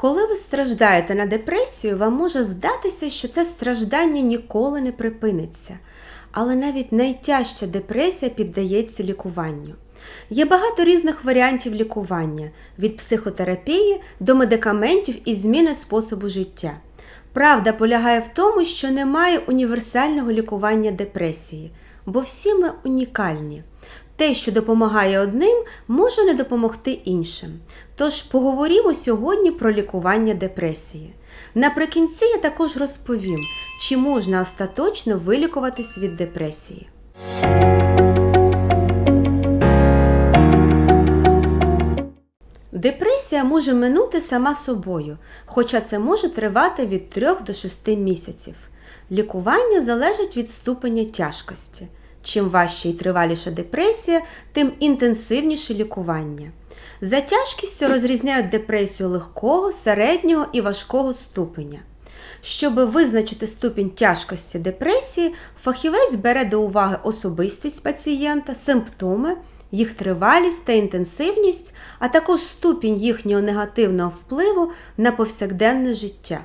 Коли ви страждаєте на депресію, вам може здатися, що це страждання ніколи не припиниться. Але навіть найтяжча депресія піддається лікуванню. Є багато різних варіантів лікування від психотерапії до медикаментів і зміни способу життя. Правда полягає в тому, що немає універсального лікування депресії, бо всі ми унікальні. Те, що допомагає одним, може не допомогти іншим. Тож поговоримо сьогодні про лікування депресії. Наприкінці я також розповім, чи можна остаточно вилікуватись від депресії. Депресія може минути сама собою, хоча це може тривати від 3 до 6 місяців. Лікування залежить від ступеня тяжкості. Чим важча і триваліша депресія, тим інтенсивніше лікування. За тяжкістю розрізняють депресію легкого, середнього і важкого ступеня. Щоб визначити ступінь тяжкості депресії, фахівець бере до уваги особистість пацієнта, симптоми, їх тривалість та інтенсивність, а також ступінь їхнього негативного впливу на повсякденне життя.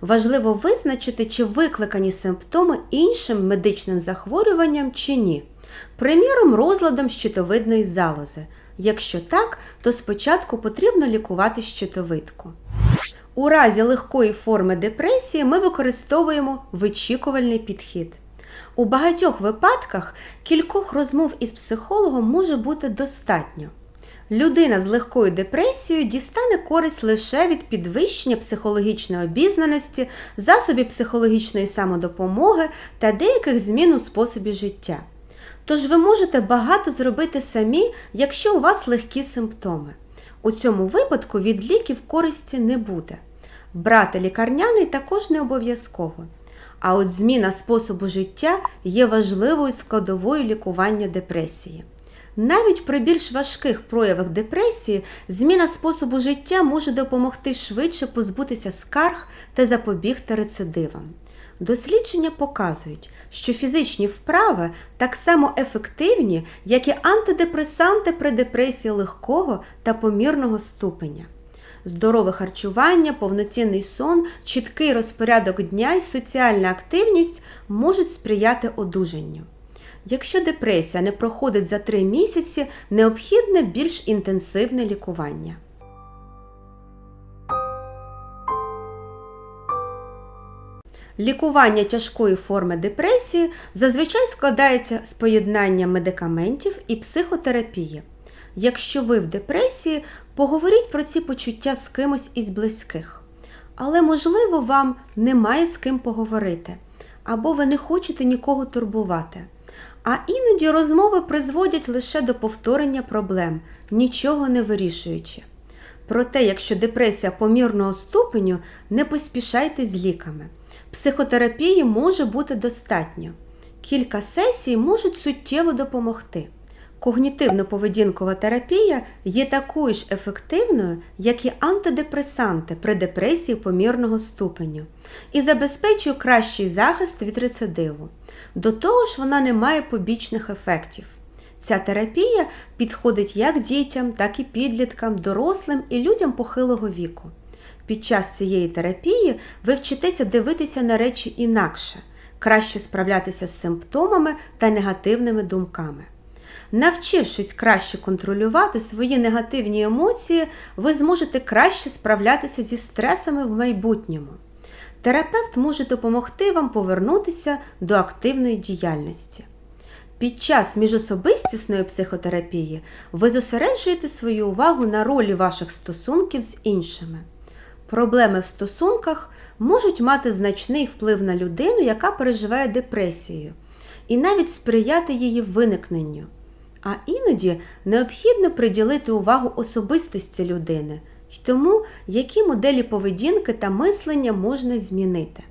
Важливо визначити, чи викликані симптоми іншим медичним захворюванням чи ні, приміром, розладом щитовидної залози. Якщо так, то спочатку потрібно лікувати щитовидку. У разі легкої форми депресії ми використовуємо вичікувальний підхід. У багатьох випадках кількох розмов із психологом може бути достатньо. Людина з легкою депресією дістане користь лише від підвищення психологічної обізнаності, засобів психологічної самодопомоги та деяких змін у способі життя. Тож ви можете багато зробити самі, якщо у вас легкі симптоми. У цьому випадку від ліків користі не буде. Брати лікарняний також не обов'язково. А от зміна способу життя є важливою складовою лікування депресії. Навіть при більш важких проявах депресії зміна способу життя може допомогти швидше позбутися скарг та запобігти рецидивам. Дослідження показують, що фізичні вправи так само ефективні, як і антидепресанти при депресії легкого та помірного ступеня. Здорове харчування, повноцінний сон, чіткий розпорядок дня і соціальна активність можуть сприяти одужанню. Якщо депресія не проходить за 3 місяці, необхідне більш інтенсивне лікування. Лікування тяжкої форми депресії зазвичай складається з поєднання медикаментів і психотерапії. Якщо ви в депресії, поговоріть про ці почуття з кимось із близьких. Але, можливо, вам немає з ким поговорити, або ви не хочете нікого турбувати. А іноді розмови призводять лише до повторення проблем, нічого не вирішуючи. Проте, якщо депресія помірного ступеню, не поспішайте з ліками. Психотерапії може бути достатньо. Кілька сесій можуть суттєво допомогти. Когнітивно-поведінкова терапія є такою ж ефективною, як і антидепресанти при депресії помірного ступеню, і забезпечує кращий захист від рецидиву. До того ж, вона не має побічних ефектів. Ця терапія підходить як дітям, так і підліткам, дорослим і людям похилого віку. Під час цієї терапії ви вчитеся дивитися на речі інакше, краще справлятися з симптомами та негативними думками. Навчившись краще контролювати свої негативні емоції, ви зможете краще справлятися зі стресами в майбутньому. Терапевт може допомогти вам повернутися до активної діяльності. Під час міжособистісної психотерапії ви зосереджуєте свою увагу на ролі ваших стосунків з іншими. Проблеми в стосунках можуть мати значний вплив на людину, яка переживає депресію, і навіть сприяти її виникненню. А іноді необхідно приділити увагу особистості людини й тому, які моделі поведінки та мислення можна змінити.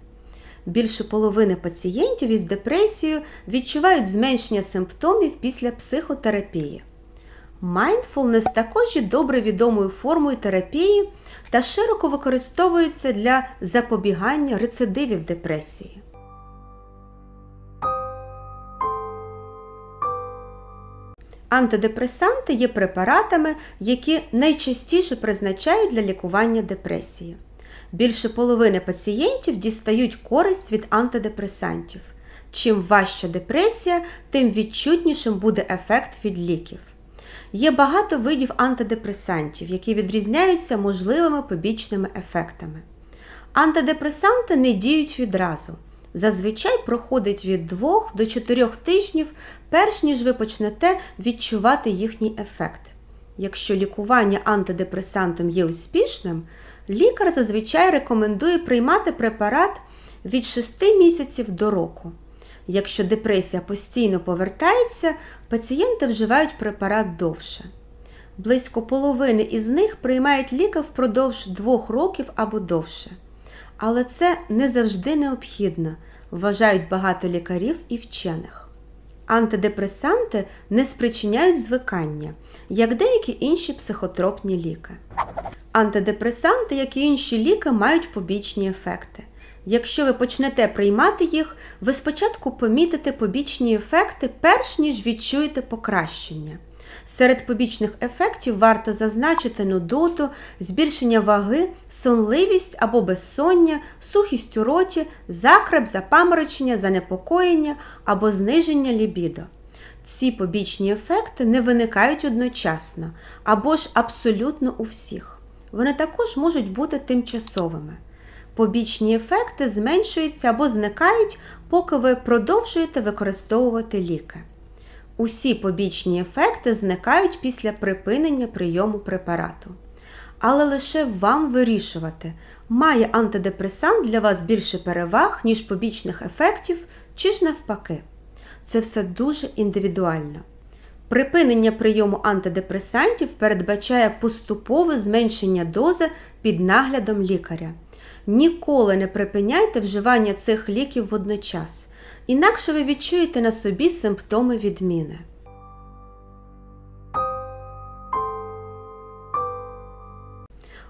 Більше половини пацієнтів із депресією відчувають зменшення симптомів після психотерапії. Mindfulness також є добре відомою формою терапії та широко використовується для запобігання рецидивів депресії. Антидепресанти є препаратами, які найчастіше призначають для лікування депресії. Більше половини пацієнтів дістають користь від антидепресантів. Чим важча депресія, тим відчутнішим буде ефект від ліків. Є багато видів антидепресантів, які відрізняються можливими побічними ефектами. Антидепресанти не діють відразу. Зазвичай проходить від 2 до 4 тижнів, перш ніж ви почнете відчувати їхній ефект. Якщо лікування антидепресантом є успішним, лікар зазвичай рекомендує приймати препарат від 6 місяців до року. Якщо депресія постійно повертається, пацієнти вживають препарат довше. Близько половини із них приймають ліки впродовж двох років або довше. Але це не завжди необхідно, вважають багато лікарів і вчених. Антидепресанти не спричиняють звикання, як деякі інші психотропні ліки. Антидепресанти, як і інші ліки, мають побічні ефекти. Якщо ви почнете приймати їх, ви спочатку помітите побічні ефекти, перш ніж відчуєте покращення. Серед побічних ефектів варто зазначити нудоту, збільшення ваги, сонливість або безсоння, сухість у роті, закреп, запаморочення, занепокоєння або зниження лібідо. Ці побічні ефекти не виникають одночасно або ж абсолютно у всіх. Вони також можуть бути тимчасовими. Побічні ефекти зменшуються або зникають, поки ви продовжуєте використовувати ліки. Усі побічні ефекти зникають після припинення прийому препарату. Але лише вам вирішувати, має антидепресант для вас більше переваг, ніж побічних ефектів, чи ж навпаки. Це все дуже індивідуально. Припинення прийому антидепресантів передбачає поступове зменшення дози під наглядом лікаря. Ніколи не припиняйте вживання цих ліків водночас, інакше ви відчуєте на собі симптоми відміни.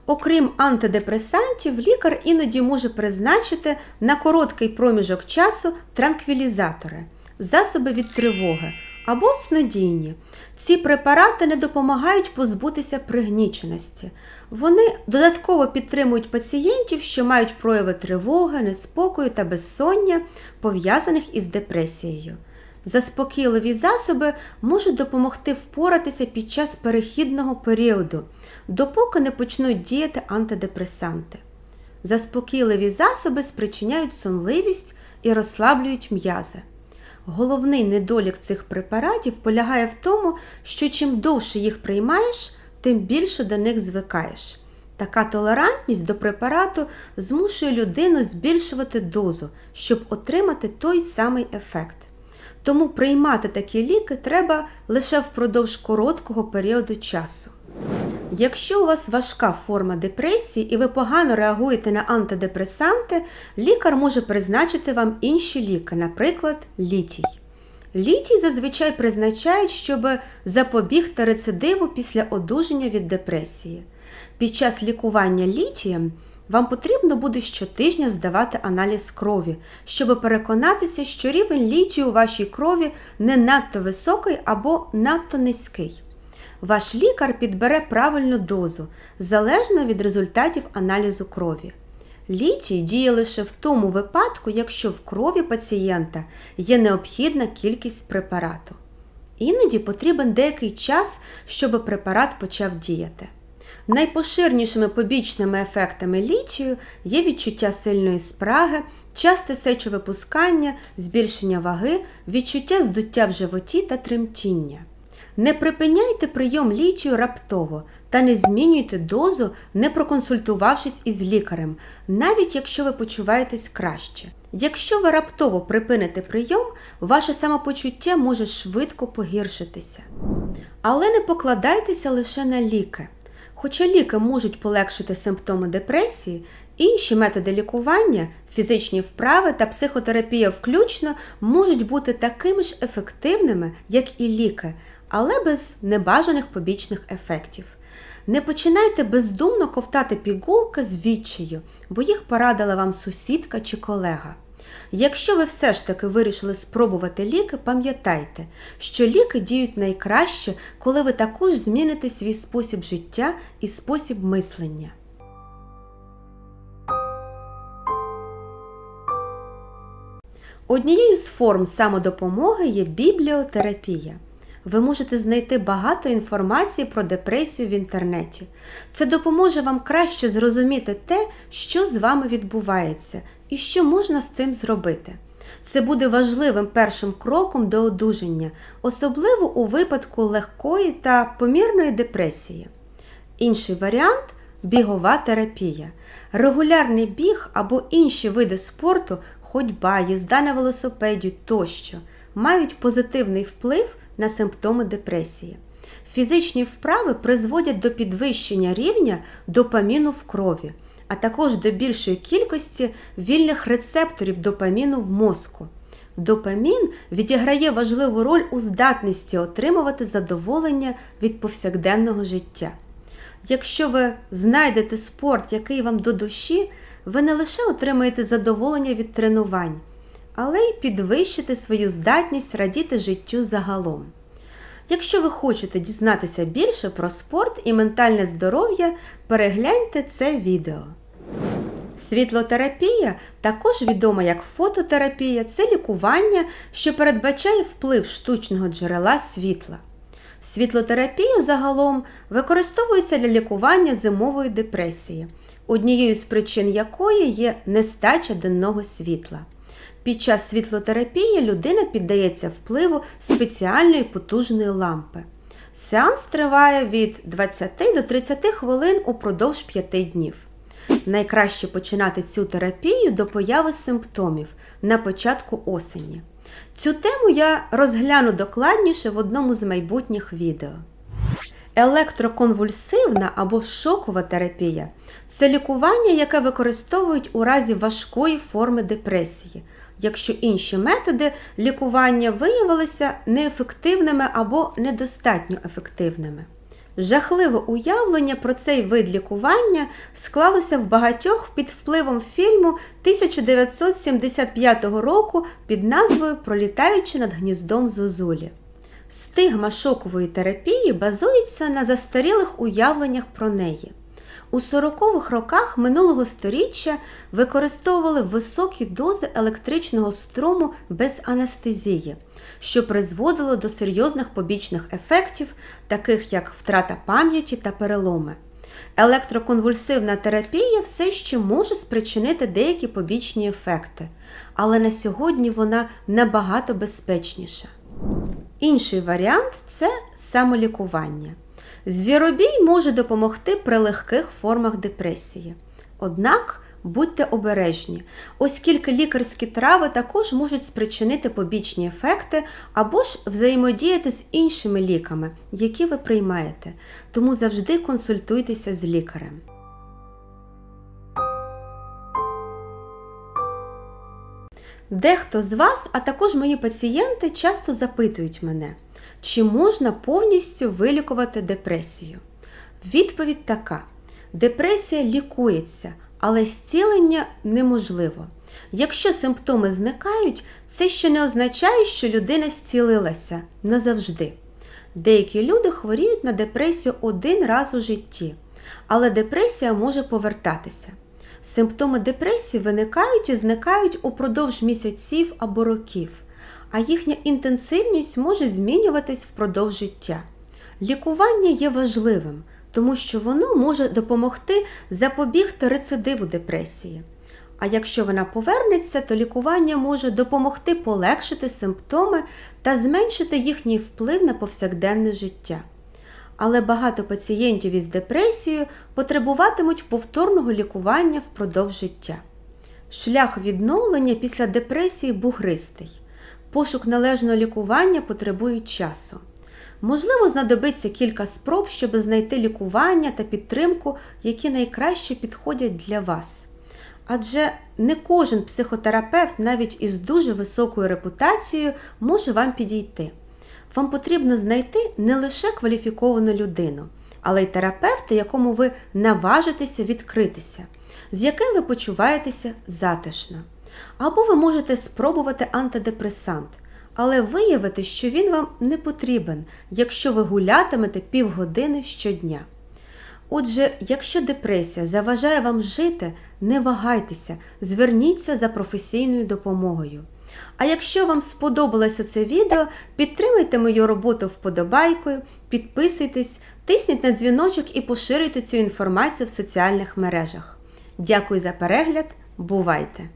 Окрім антидепресантів, лікар іноді може призначити на короткий проміжок часу транквілізатори, засоби від тривоги або снодійні. Ці препарати не допомагають позбутися пригніченості. Вони додатково підтримують пацієнтів, що мають прояви тривоги, неспокою та безсоння, пов'язаних із депресією. Заспокійливі засоби можуть допомогти впоратися під час перехідного періоду, допоки не почнуть діяти антидепресанти. Заспокійливі засоби спричиняють сонливість і розслаблюють м'язи. Головний недолік цих препаратів полягає в тому, що чим довше їх приймаєш, тим більше до них звикаєш. Така толерантність до препарату змушує людину збільшувати дозу, щоб отримати той самий ефект. Тому приймати такі ліки треба лише впродовж короткого періоду часу. Якщо у вас важка форма депресії і ви погано реагуєте на антидепресанти, лікар може призначити вам інші ліки, наприклад, літій. Літій зазвичай призначають, щоб запобігти рецидиву після одужання від депресії. Під час лікування літієм вам потрібно буде щотижня здавати аналіз крові, щоб переконатися, що рівень літію у вашій крові не надто високий або надто низький. Ваш лікар підбере правильну дозу залежно від результатів аналізу крові. Літій діє лише в тому випадку, якщо в крові пацієнта є необхідна кількість препарату. Іноді потрібен деякий час, щоб препарат почав діяти. Найпоширнішими побічними ефектами літію є відчуття сильної спраги, часте сечовипускання, збільшення ваги, відчуття здуття в животі та тремтіння. Не припиняйте прийом літію раптово та не змінюйте дозу, не проконсультувавшись із лікарем, навіть якщо ви почуваєтесь краще. Якщо ви раптово припините прийом, ваше самопочуття може швидко погіршитися. Але не покладайтеся лише на ліки. Хоча ліки можуть полегшити симптоми депресії, інші методи лікування, фізичні вправи та психотерапія включно можуть бути такими ж ефективними, як і ліки, але без небажаних побічних ефектів. Не починайте бездумно ковтати пігулки з відчаю, бо їх порадила вам сусідка чи колега. Якщо ви все ж таки вирішили спробувати ліки, пам'ятайте, що ліки діють найкраще, коли ви також зміните свій спосіб життя і спосіб мислення. Однією з форм самодопомоги є бібліотерапія. Ви можете знайти багато інформації про депресію в інтернеті. Це допоможе вам краще зрозуміти те, що з вами відбувається і що можна з цим зробити. Це буде важливим першим кроком до одужання, особливо у випадку легкої та помірної депресії. Інший варіант бігова терапія. Регулярний біг або інші види спорту, ходьба, їзда на велосипеді тощо мають позитивний вплив на симптоми депресії. Фізичні вправи призводять до підвищення рівня допаміну в крові, а також до більшої кількості вільних рецепторів допаміну в мозку. Допамін відіграє важливу роль у здатності отримувати задоволення від повсякденного життя. Якщо ви знайдете спорт, який вам до душі, ви не лише отримаєте задоволення від тренувань, але й підвищите свою здатність радіти життю загалом. Якщо ви хочете дізнатися більше про спорт і ментальне здоров'я, перегляньте це відео. Світлотерапія, також відома як фототерапія, це лікування, що передбачає вплив штучного джерела світла. Світлотерапія загалом використовується для лікування зимової депресії, однією з причин якої є нестача денного світла. Під час світлотерапії людина піддається впливу спеціальної потужної лампи. Сеанс триває від 20 до 30 хвилин упродовж 5 днів. Найкраще починати цю терапію до появи симптомів на початку осені. Цю тему я розгляну докладніше в одному з майбутніх відео. Електроконвульсивна або шокова терапія це лікування, яке використовують у разі важкої форми депресії, якщо інші методи лікування виявилися неефективними або недостатньо ефективними. Жахливе уявлення про цей вид лікування склалося в багатьох під впливом фільму 1975 року під назвою Пролітаючи над гніздом Зозулі. Стигма шокової терапії базується на застарілих уявленнях про неї. У 40-х роках минулого століття використовували високі дози електричного струму без анестезії, що призводило до серйозних побічних ефектів, таких як втрата пам'яті та переломи. Електроконвульсивна терапія все ще може спричинити деякі побічні ефекти, але на сьогодні вона набагато безпечніша. Інший варіант це самолікування. Звіробій може допомогти при легких формах депресії. Однак будьте обережні, оскільки лікарські трави також можуть спричинити побічні ефекти або ж взаємодіяти з іншими ліками, які ви приймаєте, тому завжди консультуйтеся з лікарем. Дехто з вас, а також мої пацієнти, часто запитують мене, чи можна повністю вилікувати депресію. Відповідь така: депресія лікується, але зцілення неможливо. Якщо симптоми зникають, це ще не означає, що людина зцілилася назавжди. Деякі люди хворіють на депресію один раз у житті, але депресія може повертатися. Симптоми депресії виникають і зникають упродовж місяців або років, а їхня інтенсивність може змінюватись впродовж життя. Лікування є важливим, тому що воно може допомогти запобігти рецидиву депресії. А якщо вона повернеться, то лікування може допомогти полегшити симптоми та зменшити їхній вплив на повсякденне життя але багато пацієнтів із депресією потребуватимуть повторного лікування впродовж життя. Шлях відновлення після депресії бугристий. Пошук належного лікування потребує часу. Можливо, знадобиться кілька спроб, щоб знайти лікування та підтримку, які найкраще підходять для вас. Адже не кожен психотерапевт, навіть із дуже високою репутацією, може вам підійти. Вам потрібно знайти не лише кваліфіковану людину, але й терапевта, якому ви наважитеся відкритися, з яким ви почуваєтеся затишно. Або ви можете спробувати антидепресант, але виявити, що він вам не потрібен, якщо ви гулятимете півгодини щодня. Отже, якщо депресія заважає вам жити, не вагайтеся, зверніться за професійною допомогою. А якщо вам сподобалося це відео, підтримайте мою роботу вподобайкою, підписуйтесь, тисніть на дзвіночок і поширюйте цю інформацію в соціальних мережах. Дякую за перегляд, бувайте!